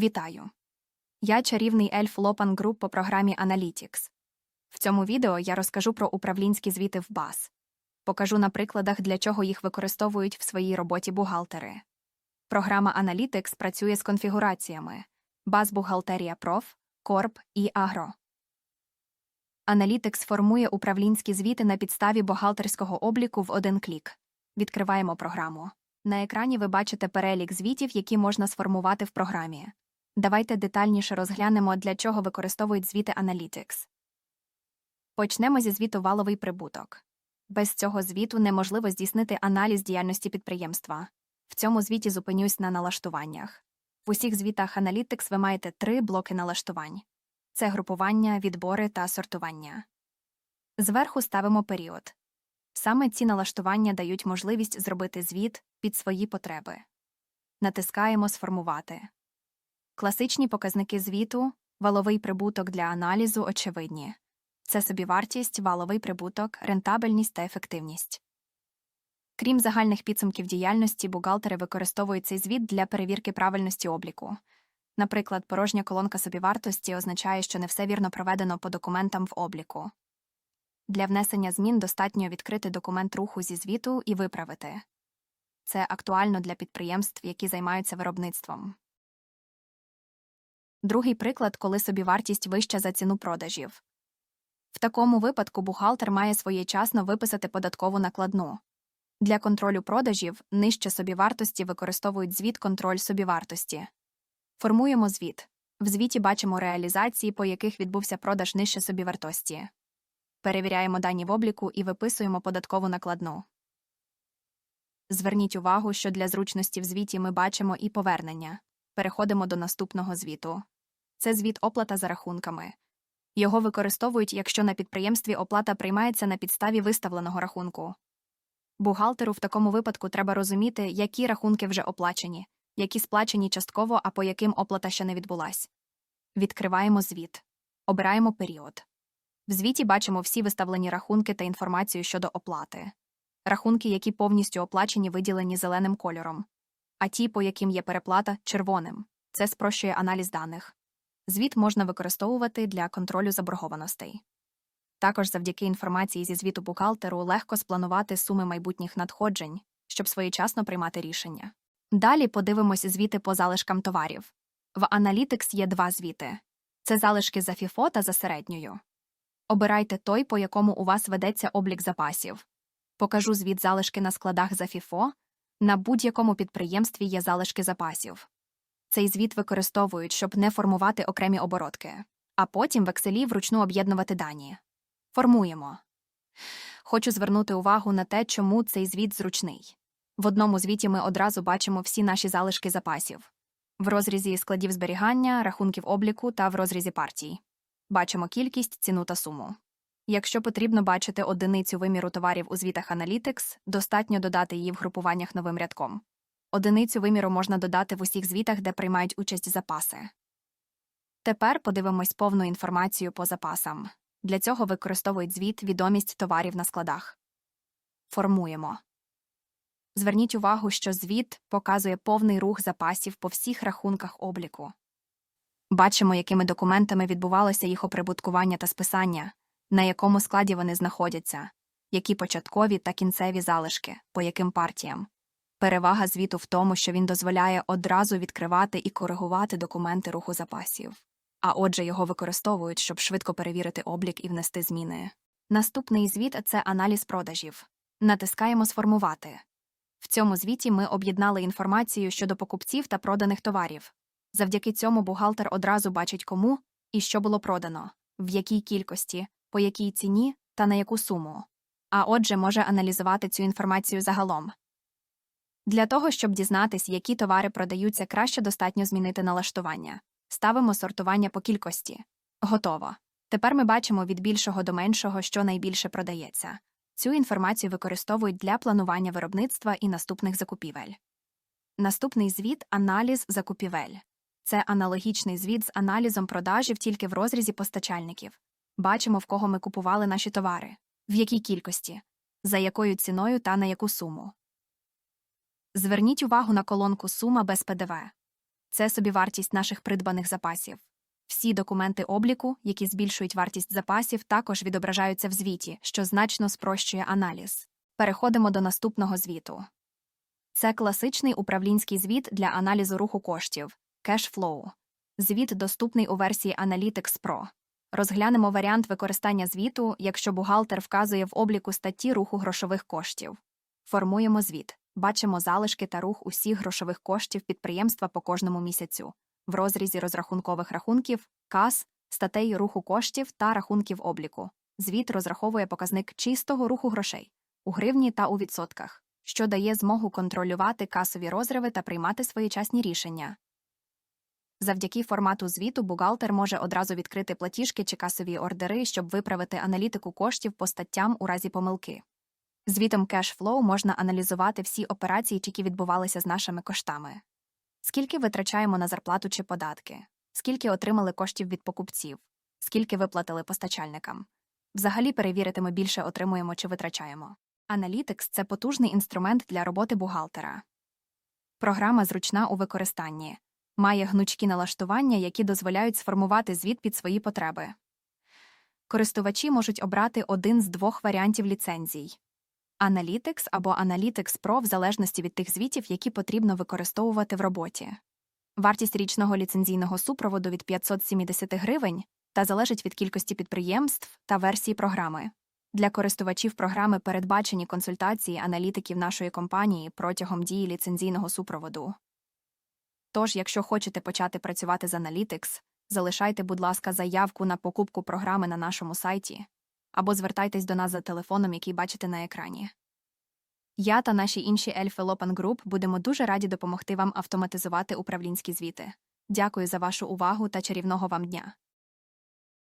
Вітаю! Я чарівний ельф Лопан Груп по програмі Analytics. В цьому відео я розкажу про управлінські звіти в BAS. Покажу на прикладах, для чого їх використовують в своїй роботі бухгалтери. Програма Analytics працює з конфігураціями BAS Бухгалтерія Проф, Корп і Агро. Analytics формує управлінські звіти на підставі бухгалтерського обліку в один клік. Відкриваємо програму. На екрані ви бачите перелік звітів, які можна сформувати в програмі. Давайте детальніше розглянемо, для чого використовують звіти Analytics. Почнемо зі звіту валовий прибуток. Без цього звіту неможливо здійснити аналіз діяльності підприємства. В цьому звіті зупинюсь на налаштуваннях. В усіх звітах Analytics ви маєте три блоки налаштувань це групування, відбори та сортування. Зверху ставимо період. Саме ці налаштування дають можливість зробити звіт під свої потреби. Натискаємо Сформувати. Класичні показники звіту, валовий прибуток для аналізу очевидні. Це собівартість, валовий прибуток, рентабельність та ефективність. Крім загальних підсумків діяльності, бухгалтери використовують цей звіт для перевірки правильності обліку. Наприклад, порожня колонка собівартості означає, що не все вірно проведено по документам в обліку. Для внесення змін достатньо відкрити документ руху зі звіту і виправити. Це актуально для підприємств, які займаються виробництвом. Другий приклад, коли собівартість вища за ціну продажів. В такому випадку бухгалтер має своєчасно виписати податкову накладну. Для контролю продажів нижче собівартості використовують звіт контроль собівартості. Формуємо звіт. В звіті бачимо реалізації, по яких відбувся продаж нижче собівартості. Перевіряємо дані в обліку і виписуємо податкову накладну. Зверніть увагу, що для зручності в звіті ми бачимо і повернення. Переходимо до наступного звіту. Це звіт оплата за рахунками. Його використовують, якщо на підприємстві оплата приймається на підставі виставленого рахунку. Бухгалтеру в такому випадку треба розуміти, які рахунки вже оплачені, які сплачені частково, а по яким оплата ще не відбулась. Відкриваємо звіт. Обираємо період. В звіті бачимо всі виставлені рахунки та інформацію щодо оплати. Рахунки, які повністю оплачені, виділені зеленим кольором, а ті, по яким є переплата, червоним. Це спрощує аналіз даних. Звіт можна використовувати для контролю заборгованостей. Також завдяки інформації зі звіту бухгалтеру легко спланувати суми майбутніх надходжень, щоб своєчасно приймати рішення. Далі подивимося звіти по залишкам товарів. В Analytics є два звіти це залишки за FIFO та за середньою. Обирайте той, по якому у вас ведеться облік запасів. Покажу звіт залишки на складах за FIFO. На будь-якому підприємстві є залишки запасів. Цей звіт використовують, щоб не формувати окремі оборотки, а потім в Excel вручну об'єднувати дані. Формуємо. Хочу звернути увагу на те, чому цей звіт зручний. В одному звіті ми одразу бачимо всі наші залишки запасів в розрізі складів зберігання, рахунків обліку та в розрізі партій. Бачимо кількість, ціну та суму. Якщо потрібно бачити одиницю виміру товарів у звітах Analytics, достатньо додати її в групуваннях новим рядком. Одиницю виміру можна додати в усіх звітах, де приймають участь запаси. Тепер подивимось повну інформацію по запасам. Для цього використовують звіт відомість товарів на складах. Формуємо. Зверніть увагу, що звіт показує повний рух запасів по всіх рахунках обліку. Бачимо, якими документами відбувалося їх оприбуткування та списання, на якому складі вони знаходяться, які початкові та кінцеві залишки, по яким партіям. Перевага звіту в тому, що він дозволяє одразу відкривати і коригувати документи руху запасів, а отже, його використовують, щоб швидко перевірити облік і внести зміни. Наступний звіт це аналіз продажів. Натискаємо Сформувати. В цьому звіті ми об'єднали інформацію щодо покупців та проданих товарів. Завдяки цьому бухгалтер одразу бачить, кому і що було продано, в якій кількості, по якій ціні та на яку суму. А отже, може аналізувати цю інформацію загалом. Для того, щоб дізнатись, які товари продаються, краще достатньо змінити налаштування. Ставимо сортування по кількості. Готово. Тепер ми бачимо від більшого до меншого, що найбільше продається. Цю інформацію використовують для планування виробництва і наступних закупівель. Наступний звіт аналіз закупівель. Це аналогічний звіт з аналізом продажів тільки в розрізі постачальників. Бачимо, в кого ми купували наші товари, в якій кількості, за якою ціною та на яку суму. Зверніть увагу на колонку Сума без ПДВ. Це собівартість наших придбаних запасів. Всі документи обліку, які збільшують вартість запасів, також відображаються в звіті, що значно спрощує аналіз. Переходимо до наступного звіту. Це класичний управлінський звіт для аналізу руху коштів Flow. Звіт доступний у версії Analytics Pro. Розглянемо варіант використання звіту, якщо бухгалтер вказує в обліку статті руху грошових коштів. Формуємо звіт. Бачимо залишки та рух усіх грошових коштів підприємства по кожному місяцю в розрізі розрахункових рахунків, кас, статей руху коштів та рахунків обліку. Звіт розраховує показник чистого руху грошей у гривні та у відсотках, що дає змогу контролювати касові розриви та приймати своєчасні рішення. Завдяки формату звіту бухгалтер може одразу відкрити платіжки чи касові ордери, щоб виправити аналітику коштів по статтям у разі помилки. Звітом CashFlow можна аналізувати всі операції, які відбувалися з нашими коштами. Скільки витрачаємо на зарплату чи податки, скільки отримали коштів від покупців, скільки виплатили постачальникам. Взагалі перевірити ми більше отримуємо чи витрачаємо. Analytics – це потужний інструмент для роботи бухгалтера. Програма зручна у використанні, має гнучкі налаштування, які дозволяють сформувати звіт під свої потреби. Користувачі можуть обрати один з двох варіантів ліцензій. Analytics або Analytics Pro в залежності від тих звітів, які потрібно використовувати в роботі. Вартість річного ліцензійного супроводу від 570 гривень та залежить від кількості підприємств та версії програми. Для користувачів програми передбачені консультації аналітиків нашої компанії протягом дії ліцензійного супроводу. Тож, якщо хочете почати працювати з Analytics, залишайте, будь ласка, заявку на покупку програми на нашому сайті або звертайтесь до нас за телефоном, який бачите на екрані. Я та наші інші ельфи Lopan Group будемо дуже раді допомогти вам автоматизувати управлінські звіти. Дякую за вашу увагу та чарівного вам дня.